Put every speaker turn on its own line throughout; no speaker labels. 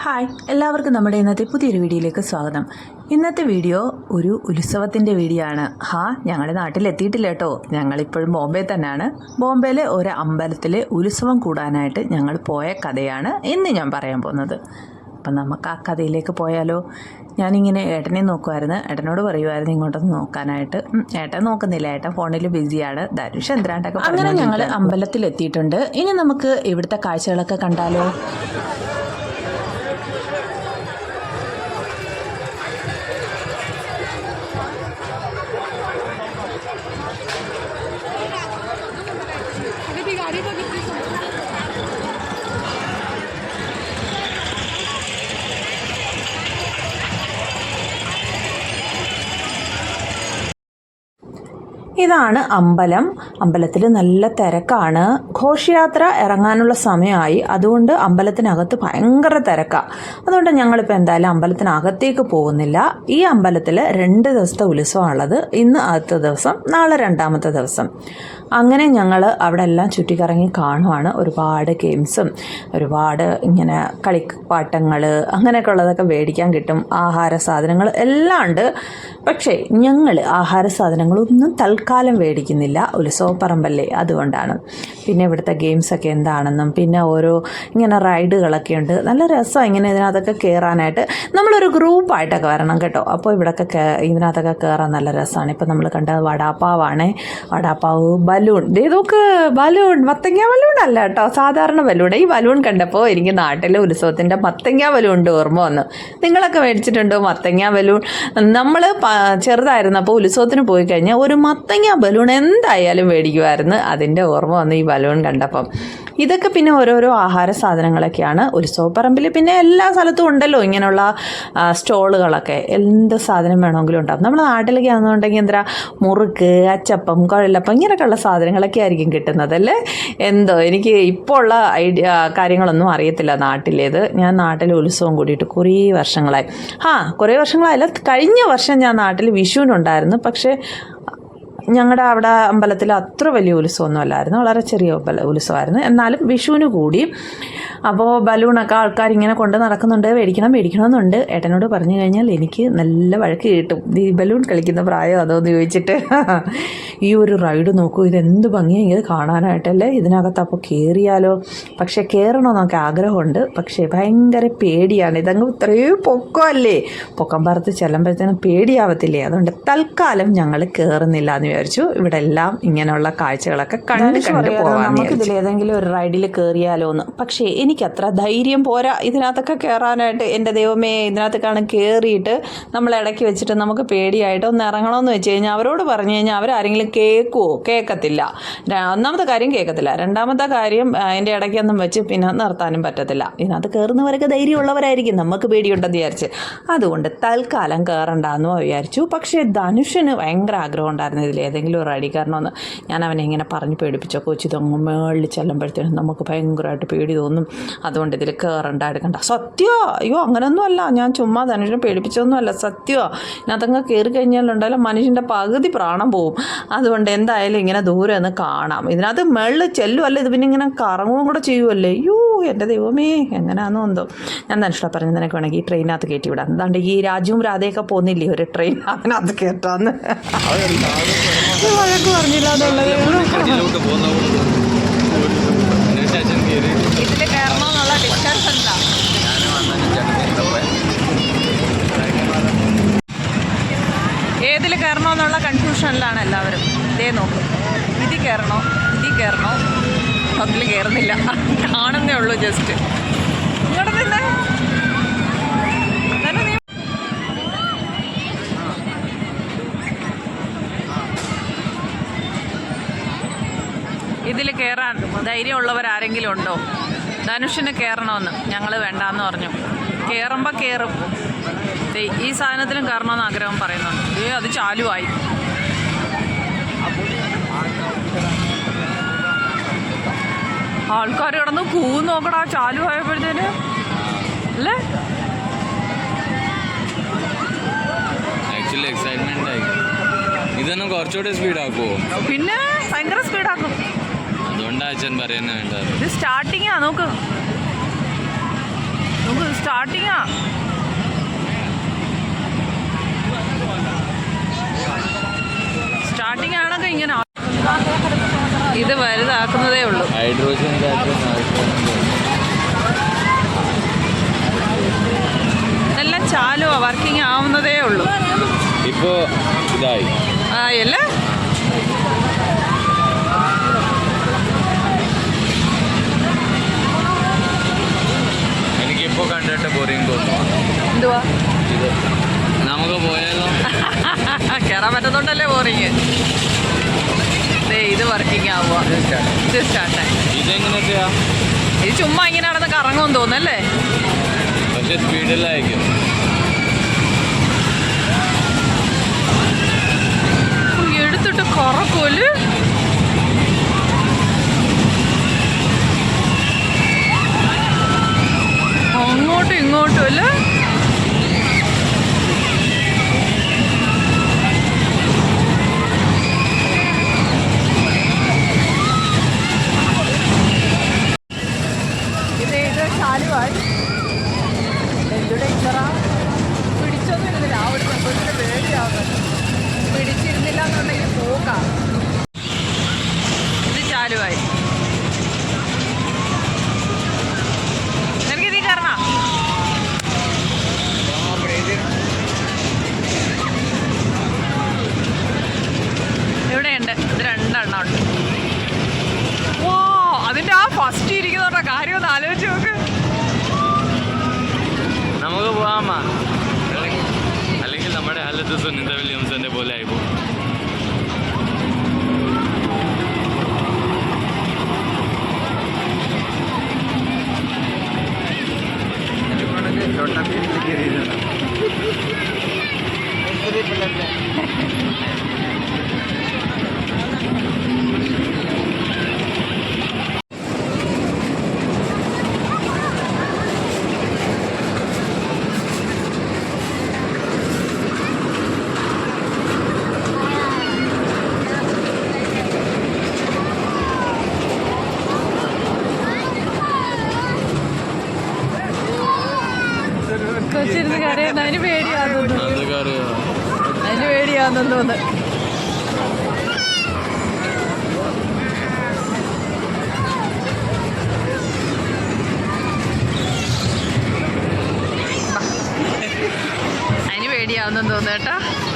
Hi എല്ലാവർക്കും നമ്മുടെ ഇന്നത്തെ പുതിയൊരു വീഡിയോയിലേക്ക് സ്വാഗതം. ഇന്നത്തെ വീഡിയോ ഒരു ഉത്സവത്തിന്റെ വീഡിയോ ആണ് ഹാ ഞങ്ങളുടെ നാട്ടിലെത്തിയിട്ടില്ല കേട്ടോ. ഞങ്ങളിപ്പോഴും ബോംബെ തന്നെയാണ്. ബോംബെയിലെ ഒരു അമ്പലത്തിലെ ഉത്സവം കൂടാനായിട്ട് ഞങ്ങൾ പോയ കഥയാണ് ഇന്ന് ഞാൻ പറയാൻ പോകുന്നത്. അപ്പം നമുക്ക് ആ കഥയിലേക്ക് പോയാലോ? ഞാനിങ്ങനെ ഏട്ടനെ നോക്കുമായിരുന്നു ഏട്ടനോട് പറയുമായിരുന്നു ഇങ്ങോട്ടൊന്ന് നോക്കാനായിട്ട്. ഏട്ടൻ നോക്കുന്നില്ല. ഏട്ടൻ ഫോണിൽ ബിസിയാണ്. ധനുഷ് എന്തിനാണ്ടൊക്കെ അങ്ങനെ ഞങ്ങൾ അമ്പലത്തിൽ എത്തിയിട്ടുണ്ട് ഇനി നമുക്ക് ഇവിടുത്തെ കാഴ്ചകളൊക്കെ കണ്ടാലോ? ഇതാണ് അമ്പലം. അമ്പലത്തിൽ നല്ല തിരക്കാണ്. ഘോഷയാത്ര ഇറങ്ങാനുള്ള സമയമായി. അതുകൊണ്ട് അമ്പലത്തിനകത്ത് ഭയങ്കര തിരക്കാണ് അതുകൊണ്ട് ഞങ്ങളിപ്പോൾ എന്തായാലും അമ്പലത്തിനകത്തേക്ക് പോകുന്നില്ല. ഈ അമ്പലത്തിൽ രണ്ട് ദിവസത്തെ ഉത്സവമാണുള്ളത്. ഇന്ന് ആദ്യത്തെ ദിവസം നാളെ രണ്ടാമത്തെ ദിവസം. അങ്ങനെ ഞങ്ങൾ അവിടെ എല്ലാം ചുറ്റിക്കറങ്ങി കാണുവാണ്. ഒരുപാട് ഗെയിംസും ഒരുപാട് ഇങ്ങനെ കളിപ്പാട്ടങ്ങൾ അങ്ങനെയൊക്കെ ഉള്ളതൊക്കെ മേടിക്കാൻ കിട്ടും. ആഹാര സാധനങ്ങൾ എല്ലാം ഉണ്ട്. പക്ഷേ ഞങ്ങൾ ആഹാര സാധനങ്ങളൊന്നും തൽക്കാലം മേടിക്കുന്നില്ല ഉത്സവപ്പറമ്പല്ലേ അതുകൊണ്ടാണ്. പിന്നെ ഇവിടുത്തെ ഗെയിംസൊക്കെ എന്താണെന്നും പിന്നെ ഓരോ ഇങ്ങനെ റൈഡുകളൊക്കെ ഉണ്ട്. നല്ല രസമാണ് ഇങ്ങനെ ഇതിനകത്തൊക്കെ കയറാനായിട്ട് നമ്മളൊരു ഗ്രൂപ്പായിട്ടൊക്കെ വരണം കേട്ടോ. അപ്പോൾ ഇവിടെയൊക്കെ ഇതിനകത്തൊക്കെ കയറാൻ നല്ല രസമാണ്. ഇപ്പോൾ നമ്മൾ കണ്ടത് വടാപ്പാവാണ്. വടാപ്പാവ് ബലൂൺ. ഇതൊക്കെ ബലൂൺ മത്തങ്ങ ബലൂൺ അല്ല കേട്ടോ. സാധാരണ ബലൂൺ. ഈ ബലൂൺ കണ്ടപ്പോൾ എനിക്ക് നാട്ടിലെ ഉത്സവത്തിന്റെ മത്തങ്ങ ബലൂണിന്റെ ഓർമ്മ വന്നു. നിങ്ങളൊക്കെ മേടിച്ചിട്ടുണ്ടോ മത്തങ്ങ ബലൂൺ? നമ്മൾ ചെറുതായിരുന്നപ്പോൾ ഉത്സവത്തിന് പോയി കഴിഞ്ഞാൽ ഒരു മത്തങ്ങ ബലൂൺ എന്തായാലും മേടിക്കുമായിരുന്നു അതിന്റെ ഓർമ്മ വന്ന് ഈ ബലൂൺ കണ്ടപ്പം. ഇതൊക്കെ പിന്നെ ഓരോരോ ആഹാര സാധനങ്ങളൊക്കെയാണ്. ഉത്സവപ്പറമ്പിൽ പിന്നെ എല്ലാ സ്ഥലത്തും ഉണ്ടല്ലോ ഇങ്ങനെയുള്ള സ്റ്റോളുകളൊക്കെ. എന്ത് സാധനം വേണമെങ്കിലും ഉണ്ടാകും നമ്മുടെ നാട്ടിലേക്ക് ആണെന്നുണ്ടെങ്കിൽ എന്താ മുറുക്ക് അച്ചപ്പം കുഴലപ്പം ഇങ്ങനെയൊക്കെയുള്ള സാധനങ്ങളൊക്കെ ആയിരിക്കും കിട്ടുന്നത് അല്ലേ? എന്തോ എനിക്ക് ഇപ്പോൾ ഉള്ള ഐഡിയ കാര്യങ്ങളൊന്നും അറിയത്തില്ല നാട്ടിലേത്. ഞാൻ നാട്ടിൽ ഉത്സവം കൂടിയിട്ട് കുറേ വർഷങ്ങളായി. ആ കുറേ വർഷങ്ങളായല്ല. കഴിഞ്ഞ വർഷം ഞാൻ നാട്ടിൽ വിഷുവിനുണ്ടായിരുന്നു പക്ഷേ ഞങ്ങളുടെ അവിടെ അമ്പലത്തിൽ അത്ര വലിയ ഉത്സവമൊന്നും അല്ലായിരുന്നു വളരെ ചെറിയ ഉത്സവമായിരുന്നു. എന്നാലും വിഷുവിന് കൂടി അപ്പോൾ ബലൂണൊക്കെ ആൾക്കാർ ഇങ്ങനെ കൊണ്ട് നടക്കുന്നുണ്ട്. മേടിക്കണം മേടിക്കണമെന്നുണ്ട്. ഏട്ടനോട് പറഞ്ഞു കഴിഞ്ഞാൽ എനിക്ക് നല്ല വഴക്ക് കിട്ടും. ഈ ബലൂൺ കളിക്കുന്ന പ്രായം അതോന്ന് ചോദിച്ചിട്ട്. ഈ ഒരു റൈഡ് നോക്കൂ ഇതെന്ത് ഭംഗിയാണ് ഇത് കാണാനായിട്ടല്ലേ? ഇതിനകത്ത് അപ്പോൾ കയറിയാലോ പക്ഷേ കയറണമെന്നൊക്കെ ആഗ്രഹമുണ്ട്. പക്ഷേ ഭയങ്കര പേടിയാണ്. ഇതങ്ങ് ഇത്രയും പൊക്കമല്ലേ? പൊക്കം പറത്ത് ചെല്ലുമ്പോഴത്തേനും പേടിയാവത്തില്ലേ? അതുകൊണ്ട് തൽക്കാലം ഞങ്ങൾ കയറുന്നില്ല എന്ന് വിചാരിച്ചു. ഇവിടെ എല്ലാം ഇങ്ങനെയുള്ള കാഴ്ചകളൊക്കെ കണ്ട് കണ്ട് നമുക്ക് ഇതിൽ ഏതെങ്കിലും ഒരു റൈഡിൽ കയറിയാലോ എന്ന്. പക്ഷേ എനിക്കത്ര ധൈര്യം പോരാ ഇതിനകത്തൊക്കെ കയറാനായിട്ട് എന്റെ ദൈവമേ ഇതിനകത്തൊക്കെയാണ് കയറിയിട്ട് നമ്മൾ ഇടയ്ക്ക് വെച്ചിട്ട് നമുക്ക് പേടിയായിട്ട് ഒന്ന് ഇറങ്ങണമെന്ന് വെച്ച് കഴിഞ്ഞാൽ അവരോട് പറഞ്ഞു കഴിഞ്ഞാൽ അവരാരെങ്കിലും കേൾക്കുമോ കേൾക്കത്തില്ല. ഒന്നാമത്തെ കാര്യം കേൾക്കത്തില്ല. രണ്ടാമത്തെ കാര്യം അതിന്റെ ഇടയ്ക്കൊന്നും വെച്ച് പിന്നെ നിർത്താനും പറ്റത്തില്ല. ഇതിനകത്ത് കയറുന്നവരൊക്കെ ധൈര്യമുള്ളവരായിരിക്കും. നമുക്ക് പേടിയുണ്ടെന്ന് വിചാരിച്ച്. അതുകൊണ്ട് തൽക്കാലം കയറണ്ടെന്ന് വിചാരിച്ചു. പക്ഷേ ധനുഷിന് ഭയങ്കര ആഗ്രഹം ഉണ്ടായിരുന്നു ഇതിൽ ഏതെങ്കിലും ഒരു അടി കാരണം ഒന്ന് ഞാൻ അവനെ ഇങ്ങനെ പറഞ്ഞ് പേടിപ്പിച്ചോ. കൊച്ചു തൊങ്ങും മേളിൽ ചെല്ലുമ്പോഴത്തേനും നമുക്ക് ഭയങ്കരമായിട്ട് പേടി തോന്നും. അതുകൊണ്ട് ഇതിൽ കയറണ്ട എടുക്കണ്ട. സത്യോ? അയ്യോ അങ്ങനെയൊന്നും അല്ല ഞാൻ ചുമ്മാ ധനുഷിനെ പേടിപ്പിച്ചൊന്നും അല്ല സത്യോ? ഇതിനകത്തങ്ങ് കയറി കഴിഞ്ഞാലുണ്ടല്ലോ മനുഷ്യന്റെ പകുതി പ്രാണം പോവും. അതുകൊണ്ട് എന്തായാലും ഇങ്ങനെ ദൂരെ ഒന്ന് കാണാം. ഇതിനകത്ത് മേളിൽ ചെല്ലുമല്ല ഇത് പിന്നെ ഇങ്ങനെ കറങ്ങുകയും കൂടെ ചെയ്യുമല്ലേ അയ്യോ എന്റെ ദൈവമേ എങ്ങനെയാണെന്നോ എന്തോ. ഞാൻ ധനുഷ്ഠ പറഞ്ഞു നിനക്ക് വേണമെങ്കിൽ ഈ ട്രെയിനകത്ത് കയറ്റി വിടാം. എന്താണ്ട് ഈ രാജുവും രാധയൊക്കെ പോകുന്നില്ലേ ഒരു ട്രെയിൻ? അതിനകത്ത് കയറ്റാന്ന് വഴക്ക് പറഞ്ഞില്ല എന്നുള്ളത് ഇതിൽ കയറണമെന്നുള്ള ഡിസ്റ്റൻസ് എന്താ ഏതിൽ കയറണമെന്നുള്ള കൺഫ്യൂഷനിലാണ് എല്ലാവരും. ഇതേ നോക്കും. ഇതിൽ കയറണോ? ഇതിൽ കയറണോ? അതിൽ കയറുന്നില്ല. കാണുന്നേ ഉള്ളൂ ജസ്റ്റ് ഇതിൽ കയറാൻ ധൈര്യമുള്ളവർ ആരെങ്കിലും ഉണ്ടോ ധനുഷിന് കയറണമെന്ന് ഞങ്ങൾ വേണ്ടാന്ന് പറഞ്ഞു. കയറുമ്പോൾ കയറും ഈ സാധനത്തിലും കയറണമെന്ന് ആഗ്രഹം പറയുന്നുണ്ട്. ഏ അത് ചാലുവായി. ആൾക്കാർ കിടന്ന് കൂ നോക്കടാ ചാലു ആയപ്പോഴത്തേന് അല്ലേ?
ആക്ച്വലി എക്സൈറ്റ്മെന്റ് ആയി. ഇതൊന്നും കുറച്ചുകൂടി സ്പീഡ് ആക്കുമോ
പിന്നെ ഭയങ്കര സ്പീഡാക്കും
അതുകൊണ്ടാ അച്ഛൻ പറയുന്നുണ്ട്
ഇത് സ്റ്റാർട്ടിങ്ങാ നോക്ക്. നോക്ക് സ്റ്റാർട്ടിങ്ങാ സ്റ്റാർട്ടിംഗ് ആണൊക്കെ ഇങ്ങനെ ഇത് വലുതാക്കുന്നതേ ഉള്ളൂ.
ഹൈഡ്രോജൻ
ഇതെല്ലാം ചാലുവാ വർക്കിംഗ് ആവുന്നതേ ഉള്ളൂ.
ഇപ്പോ ഇതായി.
ആ അല്ലേ
നമുക്ക് പോയാലോ?
കയറാൻ പറ്റത്തോണ്ടല്ലേ ബോറിങ് ഇത് വർക്കിംഗ് ആവുക
ഇതെങ്ങനെയൊക്കെയാ?
ഇത് ചുമ്മാ ഇങ്ങനെ നടന്ന് കറങ്ങുമെന്ന് തോന്നല്ലേ
പക്ഷെ സ്പീഡിലായിരിക്കും.
എടുത്തിട്ട് കറക്കൂൽ അങ്ങോട്ടും ഇങ്ങോട്ടും അല്ലേ? ഇത് ചാലുവായി എന്തുടെ ഇച്ചറാ പിടിച്ചൊന്നും ഇരുന്നില്ല ആ ഒരു സംഭവത്തിന് പേടിയാവുന്നത്. പിടിച്ചിരുന്നില്ല എന്നുണ്ടെങ്കിൽ പോകാം. ഇത് ചാലുവായി നിനക്ക് ഇതിൽ കയറണ? ഇവിടെയുണ്ട്. ഇത് രണ്ടെണ്ണം ഉണ്ട്. അതിന്റെ ആ ഫസ്റ്റ് ഇരിക്കുന്നവരുടെ കാര്യം ഒന്ന് ആലോചിച്ച് നോക്ക്.
നമുക്ക് പോവാമാ അല്ലെങ്കിൽ നമ്മുടെ ഹലത്ത് സുനിത വില്യംസിന്റെ പോലെ ആയിപ്പോ
പേടിയാവുന്നെന്ന് തോന്നുന്നു കേട്ടോ.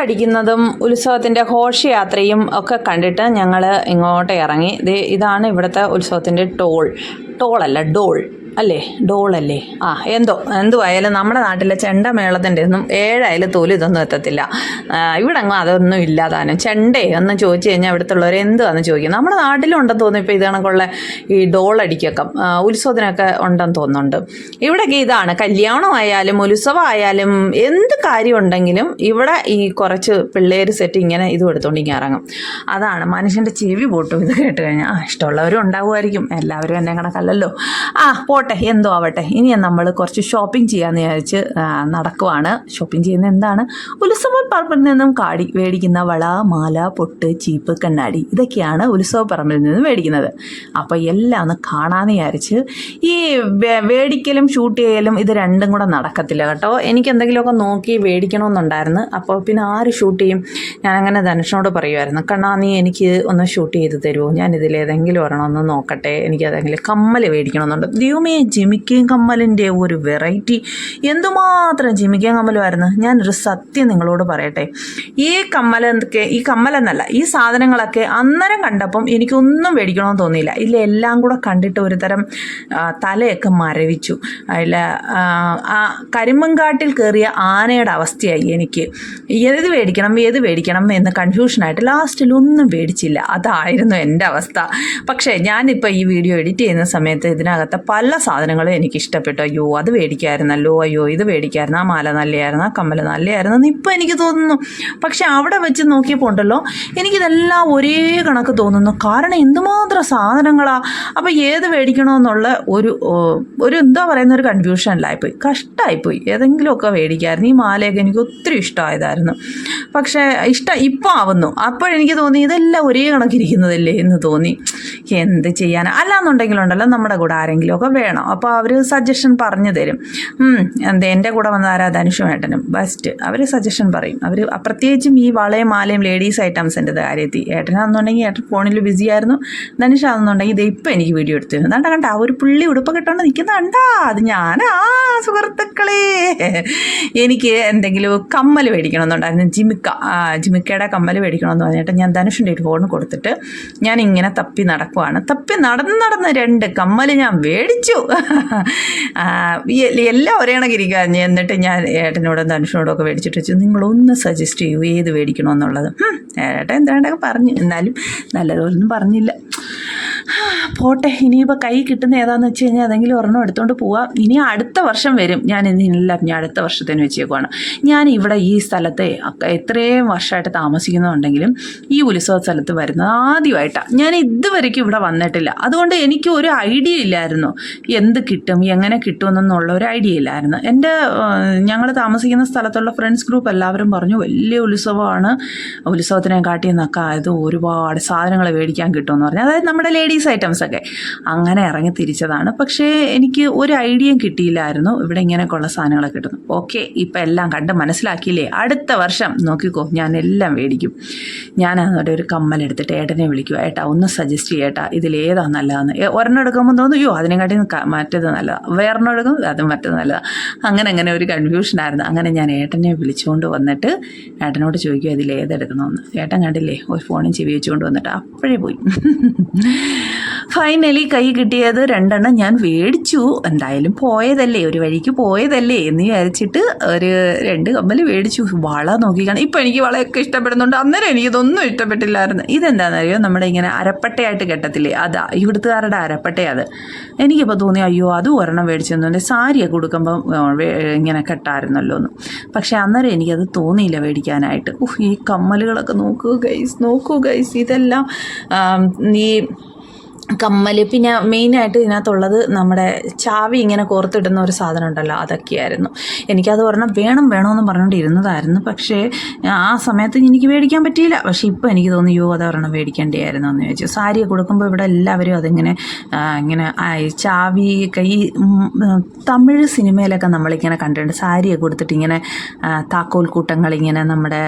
അടിക്കുന്നതും ഉത്സവത്തിന്റെ ഘോഷയാത്രയും ഒക്കെ കണ്ടിട്ട് ഞങ്ങൾ ഇങ്ങോട്ട് ഇറങ്ങി. ഇതാണ് ഇവിടുത്തെ ഉത്സവത്തിന്റെ ടോൾ. ടോളല്ല ഡോൾ. അല്ലേ? ഡോളല്ലേ? ആ എന്തോ എന്തുവായാലും നമ്മുടെ നാട്ടിലെ ചെണ്ടമേളത്തിന്റെ ഒന്നും ഏഴായാലും തോൽ ഇതൊന്നും എത്തത്തില്ല. ഇവിടെ അങ്ങ് അതൊന്നും ഇല്ലാതാനും. ചെണ്ടേ എന്ന് ചോദിച്ചു കഴിഞ്ഞാൽ ഇവിടുത്തെ ഉള്ളവർ എന്തുവാന്ന് ചോദിക്കും. നമ്മുടെ നാട്ടിലും ഉണ്ടെന്ന് തോന്നുന്നു ഇപ്പോൾ ഇത് ഈ ഡോളടിക്കൊക്കെ ഉത്സവത്തിനൊക്കെ ഉണ്ടെന്ന് തോന്നുന്നുണ്ട്. ഇവിടെയൊക്കെ ഇതാണ്. കല്യാണമായാലും ഉത്സവമായാലും എന്ത് കാര്യമുണ്ടെങ്കിലും ഇവിടെ ഈ കുറച്ച് പിള്ളേർ സെറ്റ് ഇങ്ങനെ ഇത് എടുത്തുകൊണ്ട് ഇങ്ങനെ ഇറങ്ങും. അതാണ് മനുഷ്യന്റെ ചെവി പൊട്ടും ഇത് കേട്ട് കഴിഞ്ഞാൽ ഇഷ്ടമുള്ളവരും ഉണ്ടാവുമായിരിക്കും. എല്ലാവരും എന്നെ കണക്കല്ലല്ലോ. ആ പോട്ടെ. എന്തോ ആവട്ടെ. ഇനി നമ്മൾ കുറച്ച് ഷോപ്പിംഗ് ചെയ്യാമെന്ന് വിചാരിച്ച് നടക്കുവാണ്. ഷോപ്പിംഗ് ചെയ്യുന്ന എന്താണ്? ഉത്സവ പറമ്പിൽ നിന്നും കാടി മേടിക്കുന്ന വള മാല പൊട്ട് ചീപ്പ് കണ്ണാടി ഇതൊക്കെയാണ് ഉത്സവ പറമ്പിൽ നിന്നും മേടിക്കുന്നത്. അപ്പോൾ എല്ലാം ഒന്ന് കാണാമെന്ന് വിചാരിച്ച് ഈ മേടിക്കലും ഷൂട്ട് ചെയ്യലും ഇത് രണ്ടും കൂടെ നടക്കത്തില്ല കേട്ടോ. എനിക്ക് എന്തെങ്കിലുമൊക്കെ നോക്കി മേടിക്കണമെന്നുണ്ടായിരുന്നു. അപ്പോൾ പിന്നെ ആര് ഷൂട്ട് ചെയ്യും? ഞാൻ അങ്ങനെ ധനുഷിനോട് പറയുമായിരുന്നു കണ്ണാ നീ എനിക്ക് ഒന്ന് ഷൂട്ട് ചെയ്ത് തരുമോ ഞാൻ ഇതിലേതെങ്കിലും ഒരെണ്ണം ഒന്ന് നോക്കട്ടെ. എനിക്ക് അതെങ്കിലും കമ്മൽ മേടിക്കണമെന്നുണ്ട്. ദൈവമേ ജിമിക്കയും കമ്മലിന്റെ ഒരു വെറൈറ്റി. എന്തുമാത്രം ജിമിക്കേം കമ്മലുമായിരുന്നു? ഞാനൊരു സത്യം നിങ്ങളോട് പറയട്ടെ. ഈ കമ്മലൊക്കെ ഈ കമ്മലെന്നല്ല ഈ സാധനങ്ങളൊക്കെ അന്നേരം കണ്ടപ്പം എനിക്കൊന്നും മേടിക്കണമെന്ന് തോന്നിയില്ല. ഇല്ല എല്ലാം കൂടെ കണ്ടിട്ട് ഒരു തരം തലയൊക്കെ മരവിച്ചു. അതിൽ കരിമ്പങ്കാട്ടിൽ കയറിയ ആനയുടെ അവസ്ഥയായി എനിക്ക്. ഏത് മേടിക്കണം ഏത് മേടിക്കണം എന്ന് കൺഫ്യൂഷനായിട്ട് ലാസ്റ്റിൽ ഒന്നും മേടിച്ചില്ല അതായിരുന്നു എന്റെ അവസ്ഥ. പക്ഷേ ഞാനിപ്പോൾ ഈ വീഡിയോ എഡിറ്റ് ചെയ്യുന്ന സമയത്ത് ഇതിനകത്ത് പല സാധനങ്ങളും എനിക്ക് ഇഷ്ടപ്പെട്ടു അയ്യോ അത് മേടിക്കായിരുന്നല്ലോ. അയ്യോ ഇത് മേടിക്കായിരുന്നു. ആ മാല നല്ലതായിരുന്നു ആ കമ്മൽ നല്ലതായിരുന്നു എന്ന് ഇപ്പം എനിക്ക് തോന്നുന്നു. പക്ഷെ അവിടെ വെച്ച് നോക്കിയപ്പോൾ ഉണ്ടല്ലോ എനിക്കിതെല്ലാം ഒരേ കണക്ക് തോന്നുന്നു. കാരണം എന്തുമാത്രം സാധനങ്ങളാണ് അപ്പോൾ ഏത് മേടിക്കണമെന്നുള്ള ഒരു ഒരു എന്താ പറയുന്ന ഒരു കൺഫ്യൂഷനിലായിപ്പോയി കഷ്ടമായിപ്പോയി ഏതെങ്കിലുമൊക്കെ മേടിക്കായിരുന്നു. ഈ മാലയൊക്കെ എനിക്ക് ഒത്തിരി ഇഷ്ടമായതായിരുന്നു. പക്ഷേ ഇഷ്ടം ഇപ്പം ആവുന്നു. അപ്പോഴെനിക്ക് തോന്നി ഇതെല്ലാം ഒരേ കണക്കിരിക്കുന്നതല്ലേ എന്ന് തോന്നി. എന്ത് ചെയ്യാനാ? അല്ലാന്നുണ്ടെങ്കിലുണ്ടല്ലോ നമ്മുടെ കൂടെ ആരെങ്കിലുമൊക്കെ വേണം? അപ്പോൾ അവർ സജഷൻ പറഞ്ഞു തരും. എന്ത് എന്റെ കൂടെ വന്ന ആരാ? ധനുഷ് ഏട്ടനും. ബെസ്റ്റ് അവർ സജഷൻ പറയും. അവർ പ്രത്യേകിച്ചും ഈ വളയും മാലയും ലേഡീസ് ഐറ്റംസിന്റെ കാര്യത്തിൽ ഏട്ടനാണെന്നുണ്ടെങ്കിൽ ഏട്ടൻ ഫോണിൽ ബിസി ആയിരുന്നു. ധനുഷാണെന്നുണ്ടെങ്കിൽ ഇത് ഇപ്പം എനിക്ക് വീഡിയോ എടുത്തു തരുന്നു കണ്ട കണ്ട ആ ഒരു പുള്ളി ഉടുപ്പ് ഇട്ടുകൊണ്ട് നിൽക്കുന്ന കണ്ടാ? അത് ഞാനാ സുഹൃത്തുക്കളെ. എനിക്ക് എന്തെങ്കിലും കമ്മൽ മേടിക്കണമെന്നുണ്ടായിരുന്നു. ജിമിക്ക ജിമിക്കയുടെ കമ്മൽ മേടിക്കണമെന്ന് പറഞ്ഞിട്ട് ഞാൻ ധനുഷിന്റെ ഒരു ഫോൺ കൊടുത്തിട്ട് ഞാൻ ഇങ്ങനെ തപ്പി നടക്കുവാണ്. തപ്പി നടന്ന് നടന്ന് രണ്ട് കമ്മൽ ഞാൻ മേടിച്ചു. എ- എല്ലാം ഒരേ കണക്കിരിക്കുക എന്നിട്ട് ഞാൻ ഏട്ടനോടും ധനുഷിനോടും ഒക്കെ മേടിച്ചിട്ട് വെച്ചു. നിങ്ങളൊന്ന് സജസ്റ്റ് ചെയ്യൂ ഏത് മേടിക്കണമെന്നുള്ളത് ഏട്ടൻ എന്താണ്ടൊക്കെ പറഞ്ഞു. എന്നാലും നല്ലതൊന്നും പറഞ്ഞില്ല. പോട്ടെ ഇനിയിപ്പോൾ കൈ കിട്ടുന്ന ഏതാണെന്ന് വെച്ച് കഴിഞ്ഞാൽ അതെങ്കിലും ഒരെണ്ണം എടുത്തുകൊണ്ട് പോവാം. ഇനി അടുത്ത വർഷം വരും. ഞാൻ ഇതിനെല്ലാം ഞാൻ അടുത്ത വർഷത്തിന് വെച്ചേക്കുവാണ്. ഞാൻ ഇവിടെ ഈ സ്ഥലത്തെ എത്രയും വർഷമായിട്ട് താമസിക്കുന്നുണ്ടെങ്കിലും ഈ ഉത്സവ സ്ഥലത്ത് വരുന്നത് ആദ്യമായിട്ടാണ് ഞാൻ ഇതുവരെക്കും ഇവിടെ വന്നിട്ടില്ല. അതുകൊണ്ട് എനിക്ക് ഒരു ഐഡിയ ഇല്ലായിരുന്നു. എന്ത് കിട്ടും എങ്ങനെ കിട്ടുമെന്നുള്ള ഒരു ഐഡിയ ഇല്ലായിരുന്നു. എന്റെ ഞങ്ങൾ താമസിക്കുന്ന സ്ഥലത്തുള്ള ഫ്രണ്ട്സ് ഗ്രൂപ്പ് എല്ലാവരും പറഞ്ഞു വലിയ ഉത്സവമാണ്. ഉത്സവത്തിനെ കാട്ടി നിന്നൊക്കെ ഇത് ഒരുപാട് സാധനങ്ങൾ മേടിക്കാൻ കിട്ടുമെന്ന് പറഞ്ഞു. അതായത് നമ്മുടെ ലേഡീസ് ഐറ്റംസ് ഒക്കെ. അങ്ങനെ ഇറങ്ങി തിരിച്ചതാണ്. പക്ഷേ എനിക്ക് ഒരു ഐഡിയയും കിട്ടിയില്ലായിരുന്നു ഇവിടെ ഇങ്ങനെയൊക്കെ ഉള്ള സാധനങ്ങളൊക്കെ കിട്ടുന്നു ഓക്കെ ഇപ്പം എല്ലാം കണ്ട് മനസ്സിലാക്കിയില്ലേ? അടുത്ത വർഷം നോക്കിക്കോ ഞാൻ എല്ലാം മേടിക്കും. ഞാൻ അതുകൊണ്ട് ഒരു കമ്മൽ എടുത്തിട്ട് ഏട്ടനെ വിളിക്കുക ഏട്ടാ ഒന്ന് സജസ്റ്റ് ചെയ്യേട്ടാ ഇതിലേതാ നല്ലതെന്ന്. ഒരെണ്ണം എടുക്കുമ്പോൾ തോന്നുന്നു അയ്യോ അതിനെക്കാട്ടി മറ്റേത് നല്ലതാണ് വേറെണ്ണം എടുക്കും അത് മറ്റേത് നല്ലതാണ് അങ്ങനെ അങ്ങനെ ഒരു കൺഫ്യൂഷനായിരുന്നു അങ്ങനെ ഞാൻ ഏട്ടനെ വിളിച്ചുകൊണ്ട് വന്നിട്ട് ഏട്ടനോട് ചോദിക്കുക ഇതിലേതെടുക്കണമെന്ന് ഏട്ടൻ കണ്ടില്ലേ ഒരു ഫോണും ചെവി വെച്ചുകൊണ്ട് വന്നിട്ട് അപ്പോഴേ പോയി. ഫൈനലി കൈ കിട്ടിയത് രണ്ടെണ്ണം ഞാൻ മേടിച്ചു എന്തായാലും പോയതല്ലേ ഒരു വഴിക്ക് പോയതല്ലേ എന്ന് വിചാരിച്ചിട്ട് ഒരു രണ്ട് കമ്മൽ മേടിച്ചു വള നോക്കിക്കാണ്. ഇപ്പം എനിക്ക് വളയൊക്കെ ഇഷ്ടപ്പെടുന്നുണ്ട്. അന്നേരം എനിക്കിതൊന്നും ഇഷ്ടപ്പെട്ടില്ലായിരുന്നു. ഇതെന്താണെന്നറിയോ നമ്മുടെ ഇങ്ങനെ അരപ്പട്ടയായിട്ട് കെട്ടത്തില്ലേ? അതാ ഇവിടുത്തുകാരുടെ അരപ്പട്ടയത് എനിക്കിപ്പോൾ തോന്നി അയ്യോ അതും ഒരെണ്ണം മേടിച്ചെന്നുണ്ട് സാരിയൊക്കെ കൊടുക്കുമ്പോൾ ഇങ്ങനെ കെട്ടായിരുന്നല്ലോ എന്ന്. പക്ഷേ അന്നേരം എനിക്കത് തോന്നിയില്ല മേടിക്കാനായിട്ട്. ഈ കമ്മലുകളൊക്കെ നോക്കൂ ഗൈസ് നോക്കൂ ഗൈസ് ഇതെല്ലാം നീ കമ്മൽ പിന്നെ മെയിനായിട്ട് ഇതിനകത്തുള്ളത് നമ്മുടെ ചാവി ഇങ്ങനെ കോർത്തിടുന്ന ഒരു സാധനം ഉണ്ടല്ലോ അതൊക്കെയായിരുന്നു. എനിക്കത് പറഞ്ഞാൽ വേണം വേണമെന്ന് പറഞ്ഞുകൊണ്ട് ഇരുന്നതായിരുന്നു പക്ഷേ ആ സമയത്ത് എനിക്ക് മേടിക്കാൻ പറ്റിയില്ല. പക്ഷേ ഇപ്പോൾ എനിക്ക് തോന്നി യോ അത് ഒരെണ്ണം മേടിക്കേണ്ടിയായിരുന്നു എന്ന് ചോദിച്ചു. സാരി കൊടുക്കുമ്പോൾ ഇവിടെ എല്ലാവരും അതിങ്ങനെ ഇങ്ങനെ ചാവി ഉം, തമിഴ് സിനിമയിലൊക്കെ നമ്മളിങ്ങനെ കണ്ടിട്ടുണ്ട്. സാരിയൊക്കെ കൊടുത്തിട്ട് ഇങ്ങനെ താക്കോൽ കൂട്ടങ്ങൾ ഇങ്ങനെ നമ്മുടെ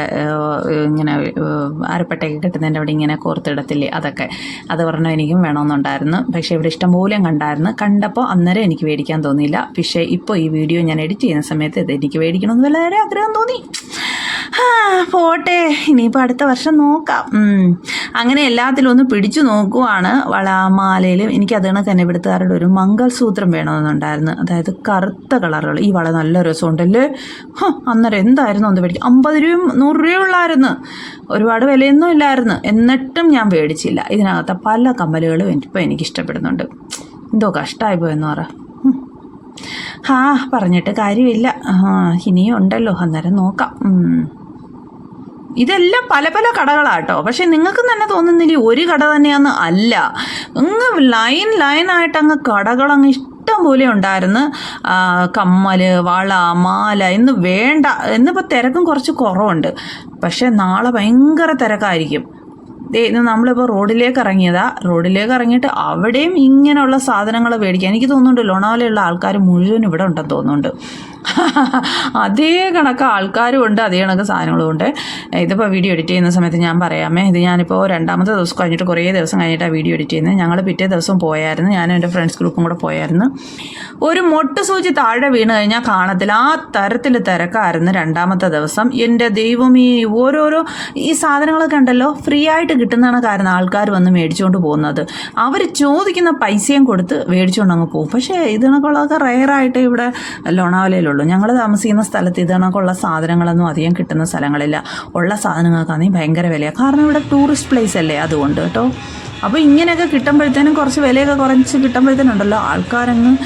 ഇങ്ങനെ അരപ്പട്ടയൊക്കെ കിട്ടുന്നതിന്റെ അവിടെ ഇങ്ങനെ കോർത്തിടത്തില്ലേ അതൊക്കെ. അത് പറഞ്ഞാൽ എനിക്കും വേണമെന്നുണ്ടായിരുന്നു പക്ഷേ ഇവിടെ ഇഷ്ടംപോലെ കണ്ടായിരുന്നു. കണ്ടപ്പോൾ അന്നേരം എനിക്ക് മേടിക്കാൻ തോന്നിയില്ല. പക്ഷേ ഇപ്പോൾ ഈ വീഡിയോ ഞാൻ എഡിറ്റ് ചെയ്യുന്ന സമയത്ത് ഇത് എനിക്ക് മേടിക്കണമെന്ന് വളരെ ആഗ്രഹം തോന്നി. പോട്ടെ. ഇനിയിപ്പോൾ അടുത്ത വർഷം നോക്കാം. അങ്ങനെ എല്ലാത്തിലും ഒന്ന് പിടിച്ചു നോക്കുവാണ് വളമാലയിലും. എനിക്ക് അത് കണക്ക് തന്നെ ഇവിടുത്തുകാരുടെ ഒരു മംഗൾസൂത്രം വേണമെന്നുണ്ടായിരുന്നു. അതായത് കറുത്ത കളറുകൾ. ഈ വള നല്ല രസമുണ്ടല്ലേ? അന്നേരം എന്തായിരുന്നു ഒന്ന് മേടിക്കും അമ്പത് രൂപയും നൂറ് രൂപയും ഉള്ളായിരുന്നു. ഒരുപാട് വിലയൊന്നും ഇല്ലായിരുന്നു. എന്നിട്ടും ഞാൻ മേടിച്ചില്ല. ഇതിനകത്തെ പല കമ്മലുകളും ഇപ്പോൾ എനിക്ക് ഇഷ്ടപ്പെടുന്നുണ്ട് എന്തോ കഷ്ടമായി പോയെന്ന് പറ. ഹാ പറഞ്ഞിട്ട് കാര്യമില്ല. ഇനിയും ഉണ്ടല്ലോ. അന്നേരം നോക്കാം. ഇതെല്ലാം പല പല കടകളാട്ടോ. പക്ഷെ നിങ്ങൾക്ക് തന്നെ തോന്നുന്നില്ല ഒരു കട തന്നെയാന്ന് അല്ല. അങ്ങ് ലൈൻ അങ്ങ് കടകൾ അങ്ങ് ഇഷ്ടം പോലെ ഉണ്ടായിരുന്നു. കമ്മൽ വള മാല ഇന്ന് വേണ്ട. ഇന്നിപ്പോൾ തിരക്കും കുറച്ച് കുറവുണ്ട്. പക്ഷെ നാളെ ഭയങ്കര തിരക്കായിരിക്കും. ഇന്ന് നമ്മളിപ്പോൾ റോഡിലേക്ക് ഇറങ്ങിയതാ. റോഡിലേക്ക് ഇറങ്ങിയിട്ട് അവിടെയും ഇങ്ങനെയുള്ള സാധനങ്ങൾ മേടിക്കുക എനിക്ക് തോന്നുന്നുണ്ട് ലോണാവലയുള്ള ആൾക്കാർ മുഴുവൻ ഇവിടെ ഉണ്ടെന്ന് തോന്നുന്നുണ്ട്. അതേ കണക്ക് ആൾക്കാരും ഉണ്ട് അതേ കണക്ക് സാധനങ്ങളും ഉണ്ട്. ഇതിപ്പോൾ വീഡിയോ എഡിറ്റ് ചെയ്യുന്ന സമയത്ത് ഞാൻ പറയാമേ ഇത് ഞാനിപ്പോൾ രണ്ടാമത്തെ ദിവസം കഴിഞ്ഞിട്ട് കുറേ ദിവസം കഴിഞ്ഞിട്ടാണ് വീഡിയോ എഡിറ്റ് ചെയ്യുന്നത്. ഞങ്ങൾ പിറ്റേ ദിവസം പോയായിരുന്നു ഞാനും എന്റെ ഫ്രണ്ട്സ് ഗ്രൂപ്പും കൂടെ പോയായിരുന്നു. ഒരു മൊട്ട് സൂചി താഴെ വീണ് കഴിഞ്ഞാൽ കാണത്തില്ല. ആ തരത്തിൽ തിരക്കായിരുന്നു രണ്ടാമത്തെ ദിവസം. എന്റെ ദൈവം ഈ ഓരോരോ ഈ സാധനങ്ങളൊക്കെ ഉണ്ടല്ലോ ഫ്രീ ആയിട്ട് കിട്ടുന്നതാണ് കാരണം ആൾക്കാർ വന്ന് മേടിച്ചുകൊണ്ട് പോകുന്നത്. അവർ ചോദിക്കുന്ന പൈസയും കൊടുത്ത് മേടിച്ചുകൊണ്ട് അങ്ങ് പോകും. പക്ഷേ ഇതിനൊക്കെ ഉള്ളതൊക്കെ റയറായിട്ട് ഇവിടെ ലോണാവലയിലുള്ളൂ ഞങ്ങൾ താമസിക്കുന്ന സ്ഥലത്ത് ഇത് കണക്കുള്ള സാധനങ്ങളൊന്നും അധികം കിട്ടുന്ന സ്ഥലങ്ങളില്ല. ഉള്ള സാധനങ്ങൾക്കാണെങ്കിൽ ഭയങ്കര വിലയാണ് കാരണം ഇവിടെ ടൂറിസ്റ്റ് പ്ലേസ് അല്ലേ അതുകൊണ്ട് കേട്ടോ. അപ്പോൾ ഇങ്ങനെയൊക്കെ കിട്ടുമ്പോഴത്തേനും കുറച്ച് വിലയൊക്കെ കുറച്ച് കിട്ടുമ്പോഴത്തേനുണ്ടല്ലോ. ആൾക്കാരങ്ങ്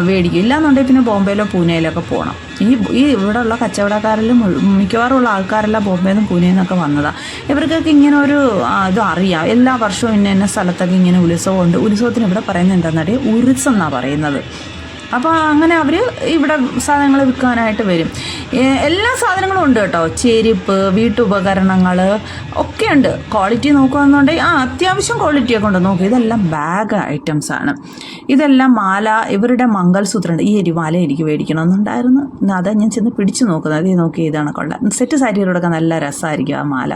മേടിക്കും. ഇല്ലാന്നുണ്ടെങ്കിൽ പിന്നെ ബോംബെയിലോ പൂനെയിലൊക്കെ പോകണം ഈ ഈ ഇവിടെയുള്ള കച്ചവടക്കാരിലും മുഴു- മിക്കവാറും ഉള്ള ആൾക്കാരെല്ലാം ബോംബെയിൽ നിന്നും പൂനെയിൽ നിന്നൊക്കെ വന്നതാണ് ഇവർക്കൊക്കെ ഇങ്ങനെ ഒരു ഇത് അറിയാം. എല്ലാ വർഷവും ഇന്ന സ്ഥലത്തൊക്കെ ഇങ്ങനെ ഉത്സവമുണ്ട്. ഉത്സവത്തിന് ഇവിടെ പറയുന്നത് എന്താണെന്നറിയാം ഉരുസം എന്നാണ് പറയുന്നത്. അപ്പോൾ അങ്ങനെ അവർ ഇവിടെ സാധനങ്ങൾ വിൽക്കാനായിട്ട് വരും. എല്ലാ സാധനങ്ങളും ഉണ്ട് കേട്ടോ. ചെരുപ്പ് വീട്ടുപകരണങ്ങൾ ഒക്കെ ഉണ്ട്. ക്വാളിറ്റി നോക്കുകയെന്നുണ്ടെങ്കിൽ ആ അത്യാവശ്യം ക്വാളിറ്റിയൊക്കെ ഉണ്ട്. നോക്കുക ഇതെല്ലാം ബാഗ് ഐറ്റംസ് ആണ്. ഇതെല്ലാം മാല ഇവരുടെ മംഗൾസൂത്രമുണ്ട് ഈ ഒരു മാല എനിക്ക് മേടിക്കണമെന്നുണ്ടായിരുന്നു. അതാ ഞാൻ ചെന്ന് പിടിച്ചു നോക്കുന്നത്. അതേ നോക്കി ഇതാണ് കൊള്ളാം. സെറ്റ് സാരിയോടൊക്കെ നല്ല രസമായിരിക്കും ആ മാല.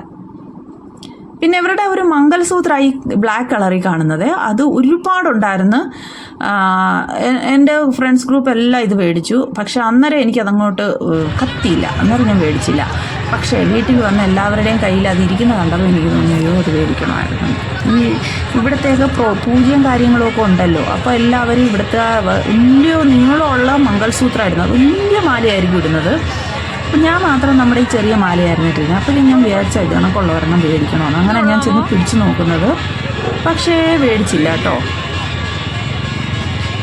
പിന്നെ ഇവരുടെ ഒരു മംഗൾസൂത്രമായി ബ്ലാക്ക് കളറിൽ കാണുന്നത്. അത് ഒരുപാടുണ്ടായിരുന്നു. എന്റെ ഫ്രണ്ട്സ് ഗ്രൂപ്പ് എല്ലാം ഇത് മേടിച്ചു. പക്ഷെ അന്നേരം എനിക്കതങ്ങോട്ട് കത്തിയില്ല. അന്നേരം ഞാൻ മേടിച്ചില്ല. പക്ഷേ വീട്ടിൽ വന്ന എല്ലാവരുടെയും കയ്യിൽ അത് ഇരിക്കുന്ന കണ്ടപ്പോൾ എനിക്ക് തോന്നിയോ അത് മേടിക്കണമായിരുന്നു. ഈ ഇവിടത്തേക്ക് പ്രോ പൂജ്യം കാര്യങ്ങളൊക്കെ ഉണ്ടല്ലോ. അപ്പോൾ എല്ലാവരും ഇവിടുത്തെ വലിയ നീളമുള്ള മംഗൾസൂത്രമായിരുന്നു അത് വലിയ മാലയായിരിക്കും ഇടുന്നത്. അപ്പം ഞാൻ മാത്രം നമ്മുടെ ഈ ചെറിയ മാലയായിരുന്നു ഇട്ടിരുന്നത്. ഞാൻ വിചാരിച്ച ഇത് കണക്കുള്ള ഒരെണ്ണം മേടിക്കണമെന്ന് അങ്ങനെ ഞാൻ ചെന്ന് പിടിച്ചു നോക്കുന്നത്. പക്ഷേ മേടിച്ചില്ല കേട്ടോ.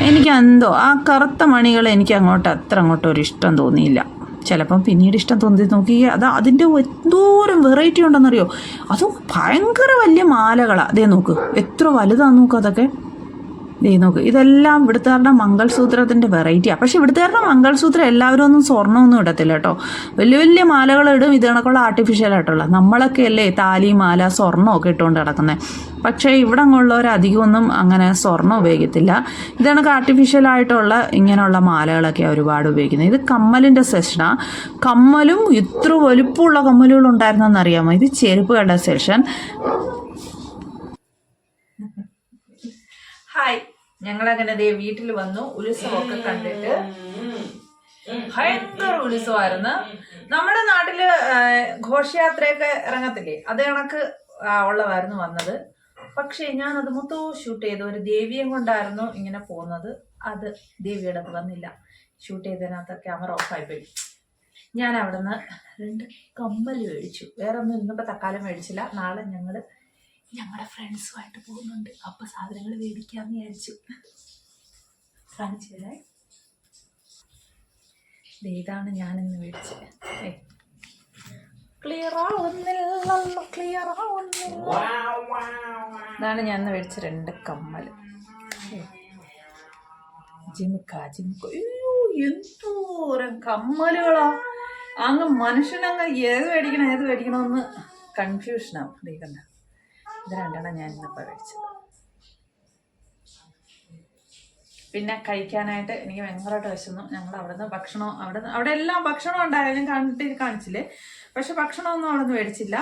എനിക്ക് എന്തോ ആ കറുത്ത മണികൾ എനിക്ക് അങ്ങോട്ട് അത്ര അങ്ങോട്ട് ഒരു ഇഷ്ടം തോന്നിയില്ല. ചിലപ്പം പിന്നീട് ഇഷ്ടം തോന്നി നോക്കി. അത് അതിന്റെ എന്തോരം വെറൈറ്റി ഉണ്ടെന്നറിയോ? അത് ഭയങ്കര വലിയ മാലകളാണ് അതേ നോക്ക് എത്ര വലുതാന്ന് നോക്കുക അതൊക്കെ. ദേ നോക്ക് ഇതെല്ലാം ഇവിടുത്തുകാരുടെ മംഗൾസൂത്രത്തിന്റെ വെറൈറ്റിയാണ് പക്ഷെ ഇവിടുത്തുകാരുടെ മംഗൾസൂത്രം എല്ലാവരും ഒന്നും സ്വർണമൊന്നും ഇടത്തില്ല കേട്ടോ. വലിയ വലിയ മാലകൾ ഇടും ഇത് കണക്കുള്ള ആർട്ടിഫിഷ്യൽ ആയിട്ടുള്ള. നമ്മളൊക്കെ അല്ലേ താലി മാല സ്വർണമൊക്കെ ഇട്ടുകൊണ്ട് കിടക്കുന്നത് പക്ഷേ ഇവിടെ ഉള്ളവർ അധികമൊന്നും അങ്ങനെ സ്വർണം ഉപയോഗിക്കത്തില്ല. ഇത് കണക്ക് ആർട്ടിഫിഷ്യൽ ആയിട്ടുള്ള ഇങ്ങനെയുള്ള മാലകളൊക്കെ ഒരുപാട് ഉപയോഗിക്കുന്നത്. ഇത് കമ്മലിന്റെ സെഷനാണ് കമ്മലും ഇത്ര വലുപ്പമുള്ള കമ്മലുകൾ ഉണ്ടായിരുന്നെന്ന് അറിയാമോ? ഇത് ചെരുപ്പുകളുടെ സെഷൻ ഹായ്. ഞങ്ങൾ അങ്ങനെ ദേ വീട്ടിൽ വന്നു ഉത്സവമൊക്കെ കണ്ടിട്ട്. ഭയങ്കര ഉത്സവമായിരുന്നു. നമ്മുടെ നാട്ടിൽ ഘോഷയാത്രയൊക്കെ ഇറങ്ങത്തില്ലേ? അത് കണക്ക് ഉള്ളവായിരുന്നു ഉള്ളതായിരുന്നു വന്നത്. പക്ഷേ ഞാൻ അത് മൊത്തം ഷൂട്ട് ചെയ്തു ഒരു ദേവിയും കൊണ്ടായിരുന്നു ഇങ്ങനെ പോകുന്നത്. അത് ദേവിയുടെ വന്നില്ല. ഷൂട്ട് ചെയ്തതിനകത്ത് ക്യാമറ ഓഫായി പോയി. ഞാൻ അവിടുന്ന് രണ്ട് കമ്മൽ മേടിച്ചു. വേറെ ഒന്നും ഇന്നിപ്പോൾ തക്കാലം മേടിച്ചില്ല. നാളെ ഞങ്ങൾ ഞങ്ങളുടെ ഫ്രണ്ട്സുമായിട്ട് പോകുന്നുണ്ട്. അപ്പോൾ സാധനങ്ങൾ മേടിക്കാമെന്ന് വിചാരിച്ചു. കാണിച്ചു ഇതാണ് ഞാനിന്ന് മേടിച്ചത് ക്ലിയർ ആവുന്നില്ലല്ലോ. ക്ലിയർ ആവുന്നില്ല ഇതാണ് ഞാൻ മേടിച്ച രണ്ട് കമ്മൽ ജിമുക്ക ജിമുക്ക. അയ്യോ എന്തോരം കമ്മലുകളാ. അങ്ങ് മനുഷ്യനങ്ങ് ഏത് മേടിക്കണം ഏത് മേടിക്കണമെന്ന് കൺഫ്യൂഷനാണ് ദേ കണ്ട? ഇത് രണ്ടെണ്ണം ഞാൻ ഇന്നിപ്പോൾ മേടിച്ചത് പിന്നെ കഴിക്കാനായിട്ട് എനിക്ക് ഭയങ്കരമായിട്ട് വിശന്നു. ഞങ്ങൾ അവിടുന്ന് ഭക്ഷണം അവിടെ അവിടെ എല്ലാം ഭക്ഷണം ഉണ്ടായാലും കണ്ടിട്ട് കാണിച്ചില്ലേ? പക്ഷെ ഭക്ഷണമൊന്നും അവിടെ നിന്ന് മേടിച്ചില്ല.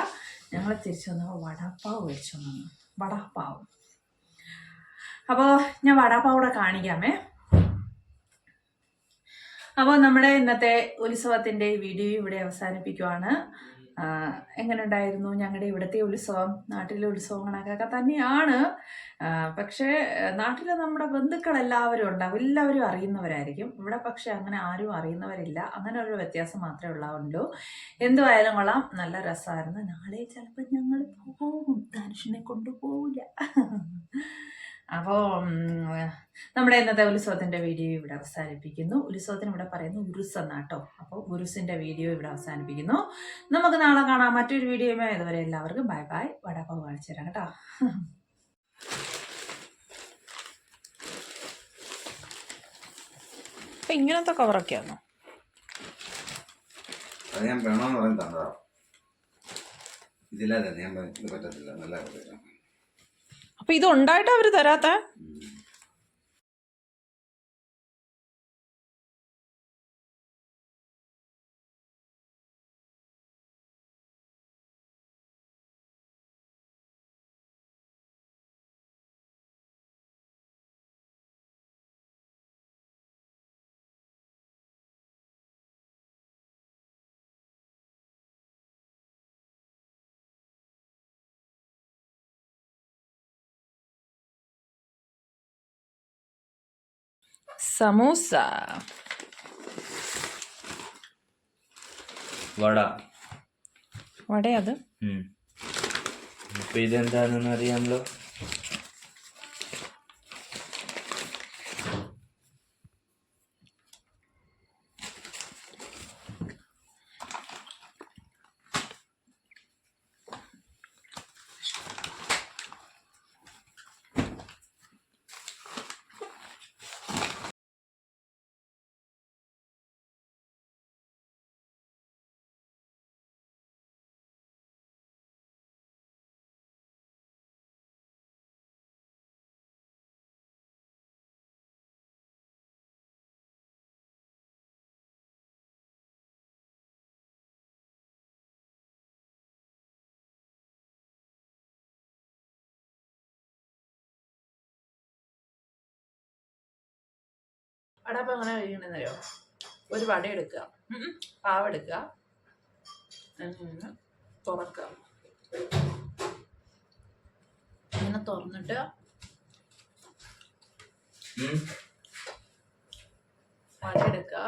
ഞങ്ങൾ തിരിച്ചു വന്നപ്പോൾ വടാപ്പാവ് മേടിച്ചു വന്നു. വടാപ്പാവ്. അപ്പോൾ ഞാൻ വടാപ്പാവ് കൂടെ കാണിക്കാമേ. അപ്പോൾ നമ്മുടെ ഇന്നത്തെ ഉത്സവത്തിന്റെ വീഡിയോ ഇവിടെ അവസാനിപ്പിക്കുവാണ്. എങ്ങനെ ഉണ്ടായിരുന്നു ഞങ്ങളുടെ ഇവിടുത്തെ ഉത്സവം നാട്ടിലെ ഉത്സവങ്ങളൊക്കെ തന്നെയാണ്. പക്ഷേ നാട്ടിൽ നമ്മുടെ ബന്ധുക്കളെല്ലാവരും ഉണ്ടാവും. എല്ലാവരും അറിയുന്നവരായിരിക്കും. ഇവിടെ പക്ഷേ അങ്ങനെ ആരും അറിയുന്നവരില്ല. അങ്ങനെ ഒരു വ്യത്യാസം മാത്രമേ ഉള്ളൂ എന്തുവായാലും കൊള്ളാം. നല്ല രസമായിരുന്നു. നാളെ ചിലപ്പോൾ ഞങ്ങൾ പോകും. ധനുഷിനെ കൊണ്ടുപോകില്ല അപ്പോൾ നമ്മുടെ ഇന്നത്തെ ഉത്സവത്തിന്റെ വീഡിയോ ഇവിടെ അവസാനിപ്പിക്കുന്നു. ഉത്സവത്തിന് ഇവിടെ പറയുന്നു ഉരുസ് എന്നാട്ടോ. അപ്പോൾ ഉരുസിന്റെ വീഡിയോ ഇവിടെ അവസാനിപ്പിക്കുന്നു. നമുക്ക് നാളെ കാണാം. മറ്റൊരു വീഡിയോയുമായി ഇതുവരെ എല്ലാവർക്കും ബൈ ബൈ. വടക്കോ കാണിച്ചു തരാം കേട്ടോ. അപ്പം ഇങ്ങനത്തെ കവറൊക്കെയാണോ
അത് ഞാൻ വേണമെന്ന് പറയാൻ തന്നതാ. ഞാൻ പറ്റത്തില്ല. നല്ല
അപ്പം ഇത് ഉണ്ടായിട്ട് അവർ തരാത്ത സമൂസ
വട.
വടയത്?
ഇപ്പൊ ഇതെന്താണെന്ന് അറിയാമല്ലോ
വട അപ്പം എങ്ങനെ കഴിക്കണമെന്നറിയോ ഒരു വട എടുക്കുക. പാവെടുക്കുക തുറക്കുക അങ്ങനെ തുറക്കുക. ഇങ്ങനെ തുറന്നിട്ട് വട എടുക്കുക.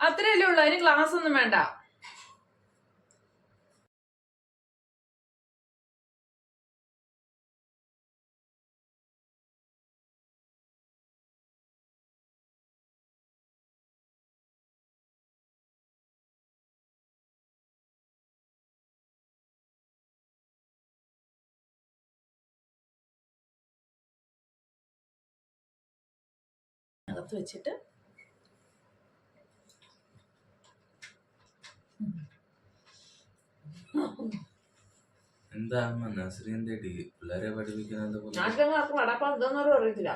അത്രയല്ലേ ഉള്ളൂ. അതിന് ഗ്ലാസ് ഒന്നും വേണ്ട. അകത്ത് വെച്ചിട്ട്
എന്താ അമ്മ? നസ്രീന്റെ ഡി പിള്ളേരെ പഠിപ്പിക്കുന്നത്
വടപ്പം ഇതൊന്നും അറിയത്തില്ല.